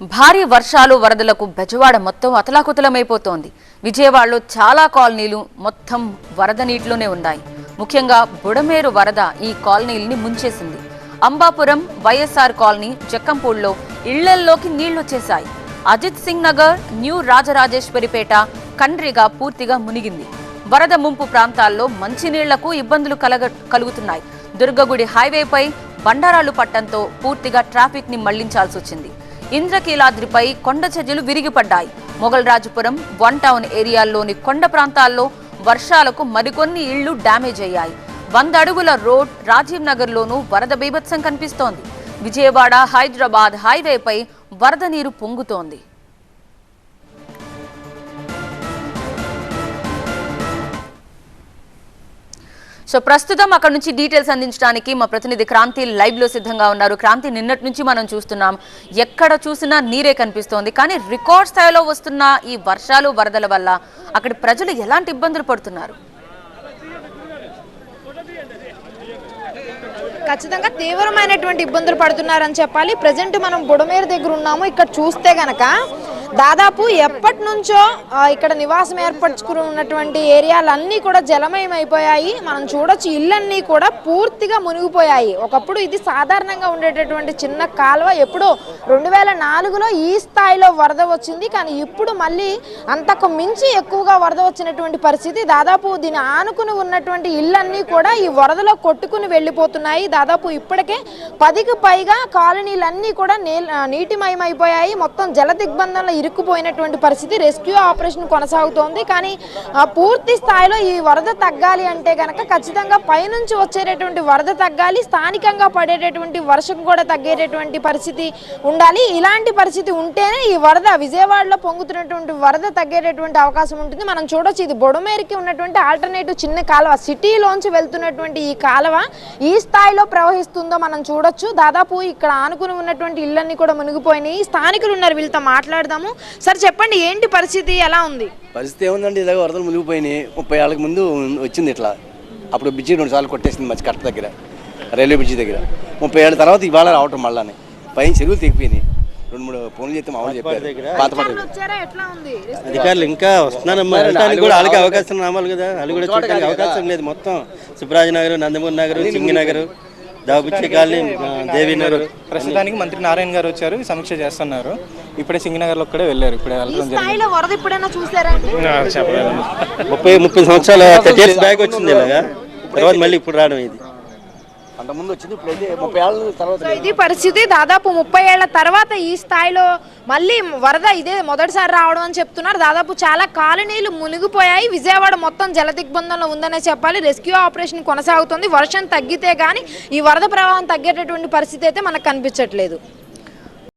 భారీ వర్షాలు వరదలకు బెజవాడ మొత్తం అతలాకుతలమైపోతోంది. విజయవాడలో చాలా కాలనీలు మొత్తం వరద నీటిలోనే ఉన్నాయి. ముఖ్యంగా బుడమేరు వరద ఈ కాలనీల్ని ముంచేసింది. అంబాపురం వైఎస్ఆర్ కాలనీ జక్కంపూడిలో ఇళ్ళల్లోకి నీళ్ళొచ్చేశాయి అజిత్ సింగ్ నగర్ న్యూ రాజరాజేశ్వరిపేట కండ్రిగా పూర్తిగా మునిగింది. వరద ముంపు ప్రాంతాల్లో మంచినీళ్ళకు ఇబ్బందులు కలగ కలుగుతున్నాయి. దుర్గగుడి హైవేపై బండారాలు పట్టంతో పూర్తిగా ట్రాఫిక్ని మళ్ళించాల్సి వచ్చింది ఇంద్రకీలాద్రిపై కొండ చర్యలు విరిగిపడ్డాయి. మొగల్రాజుపురం వన్ టౌన్ ఏరియాల్లోని కొండ ప్రాంతాల్లో వర్షాలకు మరికొన్ని ఇళ్ళు డ్యామేజ్ అయ్యాయి. వంద అడుగుల రోడ్ రాజీవ్ నగర్లోనూ వరద బీభత్సం కనిపిస్తోంది. విజయవాడ హైదరాబాద్ హైవేపై వరద నీరు పొంగుతోంది. సో ప్రస్తుతం అక్కడ నుంచి డీటెయిల్స్ అందించడానికి మా ప్రతినిధి క్రాంతి లైవ్లో సిద్ధంగా ఉన్నారు. క్రాంతి నిన్నటి నుంచి మనం చూస్తున్నాం. ఎక్కడ చూసినా నీరే కనిపిస్తోంది. కానీ రికార్డ్ స్థాయిలో వస్తున్న ఈ వర్షాలు వరదల వల్ల అక్కడ ప్రజలు ఎలాంటి ఇబ్బందులు పడుతున్నారు? ఖచ్చితంగా తీవ్రమైనటువంటి ఇబ్బందులు పడుతున్నారని చెప్పాలి. ప్రజెంట్ మనం బుడమేరు దగ్గర ఉన్నాము. ఇక్కడ చూస్తే గనక దాదాపు ఎప్పటి నుంచో ఇక్కడ నివాసం ఏర్పరచుకుని ఉన్నటువంటి ఏరియాలన్నీ కూడా జలమయం అయిపోయాయి మనం చూడొచ్చు ఇళ్ళన్నీ కూడా పూర్తిగా మునిగిపోయాయి. ఒకప్పుడు ఇది సాధారణంగా ఉండేటటువంటి చిన్న కాలువ ఎప్పుడో రెండు వేల నాలుగులో ఈ స్థాయిలో వరద వచ్చింది. కానీ ఇప్పుడు మళ్ళీ అంతకు మించి ఎక్కువగా వరద వచ్చినటువంటి పరిస్థితి. దాదాపు దీని ఆనుకుని ఉన్నటువంటి ఇళ్ళన్నీ కూడా ఈ వరదలో కొట్టుకుని వెళ్ళిపోతున్నాయి. దాదాపు ఇప్పటికే పదికి పైగా కాలనీలన్నీ కూడా నీటిమయం నీటిమయమైపోయాయి. మొత్తం జల దిగ్బంధంలో ఇరుక్కుపోయినటువంటి పరిస్థితి. రెస్క్యూ ఆపరేషన్ కొనసాగుతోంది. కానీ ఆ, పూర్తి స్థాయిలో ఈ వరద తగ్గాలి అంటే కనుక ఖచ్చితంగా పైనుంచి వచ్చేటటువంటి వరద తగ్గాలి. స్థానికంగా పడేటటువంటి వర్షం కూడా తగ్గేటటువంటి పరిస్థితి ఉండాలి. ఇలాంటి పరిస్థితి ఉంటేనే ఈ వరద విజయవాడలో పొంగుతున్నటువంటి వరద తగ్గేటటువంటి అవకాశం ఉంటుంది. మనం చూడొచ్చు ఇది బొడమేరికి ఉన్నటువంటి ఆల్టర్నేటివ్ చిన్న కాలువ. సిటీలోంచి వెళ్తున్నటువంటి ఈ కాలువ ఈ స్థాయిలో ప్రవహిస్తుందో మనం చూడొచ్చు. దాదాపు ఇక్కడ ఆనుకుని ఉన్నటువంటి ఇళ్ళన్నీ కూడా మునిగిపోయినాయి. స్థానికులు ఉన్నారు. వీళ్ళతో మాట్లాడదాము. సార్ చెప్పండి ఏంటి పరిస్థితి? ఎలా ఉంది? పరిస్థితి ఏముందండి? ఇలాగ వరదలు మునిగిపోయినాయి. ముప్పై ఏళ్ళకి ముందు వచ్చింది ఇట్లా. అప్పుడు బ్రిడ్జి రెండు సార్లు కొట్టేసింది మంచి కట్ట దగ్గర రైల్వే బ్రిడ్జి దగ్గర. ముప్పై ఏళ్ళ తర్వాత ఇవాళ రావటం మళ్ళానే పైన చెరువులు తెగిపోయినాయి. రెండు మూడు ఫోన్లు చెప్తే మామూలు చెప్పారు. ఉంది? అధికారులు ఇంకా వస్తున్నారమ్మా. వెళ్ళడానికి కూడా వాళ్ళకి అవకాశం రావాలి కదా. వాళ్ళు కూడా చూడడానికి అవకాశం లేదు మొత్తం. సుబ్రాజ్ నగర్ నందమూరి నగర్ చింగి నగర్ దాబుచ్చి కాలనీ ఆ, దేవి నగర్ ప్రస్తుతానికి మంత్రి నారాయణ గారు వచ్చారు. సమీక్ష చేస్తున్నారు. ఇప్పుడే సింగనగర్లో ఒక్కడే వెళ్ళారు. ఇప్పుడే వెళ్ళడం జరిగింది. వరద ఎప్పుడైనా చూసారా ముప్పై ముప్పై సంవత్సరాల థర్టీ ఇయర్స్ బ్యాక్ వచ్చింది ఇలాగా. తర్వాత మళ్ళీ ఇప్పుడు రావడం ఇది. అంతకుముందు వచ్చింది ఇప్పుడు అయితే ముప్పై ఏళ్ళ తర్వాత ఇది పరిస్థితి. దాదాపు ముప్పై ఏళ్ళ తర్వాత ఈ స్థాయిలో మళ్ళీ వరద ఇదే మొదటిసారి రావడం అని చెప్తున్నారు. దాదాపు చాలా కాలనీలు మునిగిపోయాయి. విజయవాడ మొత్తం జల దిగ్బంధంలో ఉందనే చెప్పాలి. రెస్క్యూ ఆపరేషన్ కొనసాగుతుంది. వర్షం తగ్గితే గానీ ఈ వరద ప్రవాహం తగ్గేటటువంటి పరిస్థితి అయితే మనకు కనిపించట్లేదు.